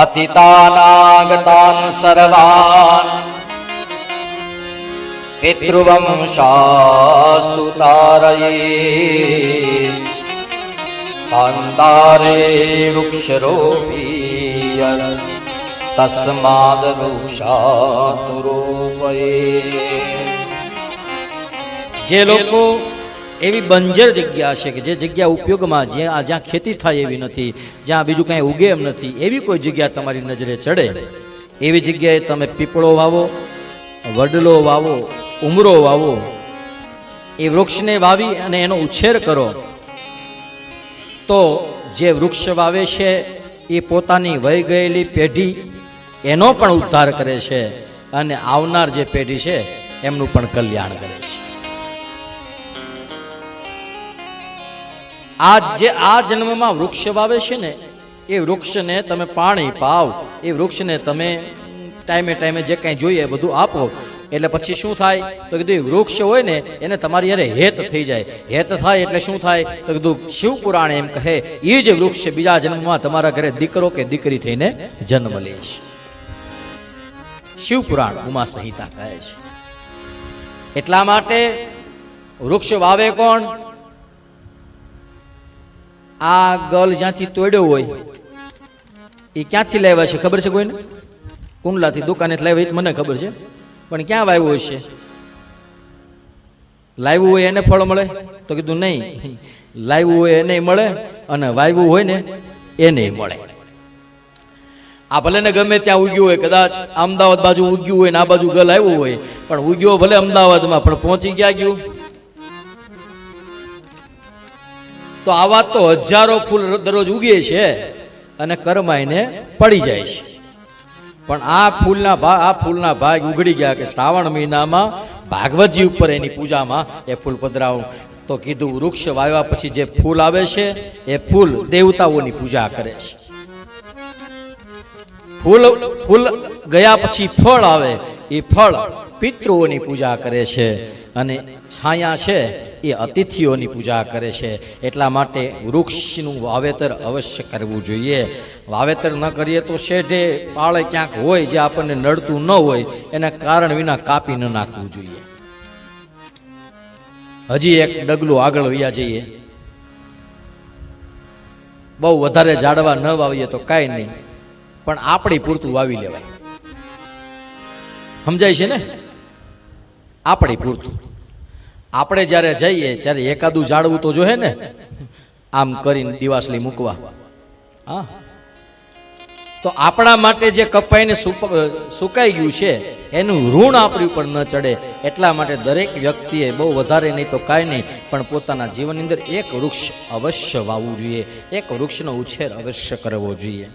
अतितानागतान् सर्वान् पितृवंशास्तु तारये कान्तारे वृक्षरोपीयस् तस्माद्वृक्षातु रोपये જે લોકો એવી બંજર જગ્યા છે કે જે જગ્યા ઉપયોગમાં જ્યાં જ્યાં ખેતી થાય એવી નથી, જ્યાં બીજું કાંઈ ઉગે એમ નથી, એવી કોઈ જગ્યા તમારી નજરે ચડે? એવી જગ્યાએ તમે પીપળો વાવો, વડલો વાવો, ઉમરો વાવો, એ વૃક્ષને વાવી અને એનો ઉછેર કરો. તો જે વૃક્ષ વાવે છે, એ પોતાની વહી ગયેલી પેઢી એનો પણ ઉદ્ધાર કરે છે અને આવનાર જે પેઢી છે, એમનું પણ કલ્યાણ કરે છે. આ જે આ જન્મમાં વૃક્ષ વાવે છે ને, એ વૃક્ષને તમે પાણી પાવ, એ વૃક્ષને તમે ટાઈમે ટાઈમે જે કાંઈ જોઈએ બધું આપો. એટલે પછી શું થાય? તો કીધું વૃક્ષ હોય ને, એને તમારી અરે હેત થઈ જાય. હેત થાય એટલે શું થાય? તો કીધું, શિવ પુરાણ એમ કહે, એ જ વૃક્ષ બીજા જન્મમાં તમારા ઘરે દીકરો કે દીકરી થઈને જન્મ લે છે. શિવ પુરાણ ઉમા સંહિતા કહે છે. એટલા માટે વૃક્ષ વાવે કોણ? આ ગલ જ્યાંથી તોડ્યો હોય એ ક્યાંથી લાવ્યા છે? ખબર છે કોઈને? કુંડલાથી દુકાને લાવ્યા એ મને ખબર છે. પણ ક્યાં વાવ્યો હશે લાવ્યું હોય એને ફળ મળે? તો કીધું નહીં. લાવ્યું હોય એને મળે અને વાવ્યું હોય ને એને મળે. આ ભલે ને ગમે ત્યાં ઉગ્યું હોય, કદાચ અમદાવાદ બાજુ ઉગ્યું હોય ને આ બાજુ ગલ આવ્યું હોય, પણ ઉગ્યો ભલે અમદાવાદમાં, પણ પહોંચી ગયા ગયું. તો આવા તો હજારો ફૂલ દરરોજ ઉગે છે અને કરમાઈને પડી જાય છે. પણ આ ફૂલના ભાગ આ ફૂલના ભાગ ઉઘડી ગયા કે શ્રાવણ મહિનામાં ભાગવતજી ઉપર એની પૂજામાં એ ફૂલ પધરાવું. તો કીધું, વૃક્ષ વાવ્યા પછી જે ફૂલ આવે છે, એ ફૂલ દેવતાઓની પૂજા કરે છે. ફૂલ ફૂલ ગયા પછી ફળ આવે, એ ફળ પિતૃઓની પૂજા કરે છે અને છાયા છે એ અતિથિઓની પૂજા કરે છે. એટલા માટે વૃક્ષનું વાવેતર અવશ્ય કરવું જોઈએ. વાવેતર ન કરીએ તો શેઢે પાળે ક્યાંક હોય જે આપણને નડતું ન હોય, એના કારણ વિના કાપી ન નાખવું જોઈએ. હજી એક ડગલું આગળ વયા જઈએ. બહુ વધારે ઝાડવા ન વાવીએ તો કાંઈ નહીં, પણ આપણી પૂરતું વાવી લેવાય. સમજાય છે ને? આપણી પૂરતું. આપણે જ્યારે જઈએ ત્યારે એકાદું જાળવું તો જોહે ને? આમ કરીને દિવાસલી મૂકવા. હા. તો આપણા માટે જે કપાઈને સુકાઈ ગયું છે, એનું ઋણ આપણી ઉપર ન ચડે. એટલા માટે દરેક વ્યક્તિએ બહુ વધારે નહીં તો કાંઈ નહીં, પણ પોતાના જીવનની અંદર એક વૃક્ષ અવશ્ય વાવવું જોઈએ. એક વૃક્ષનો ઉછેર અવશ્ય કરવો જોઈએ.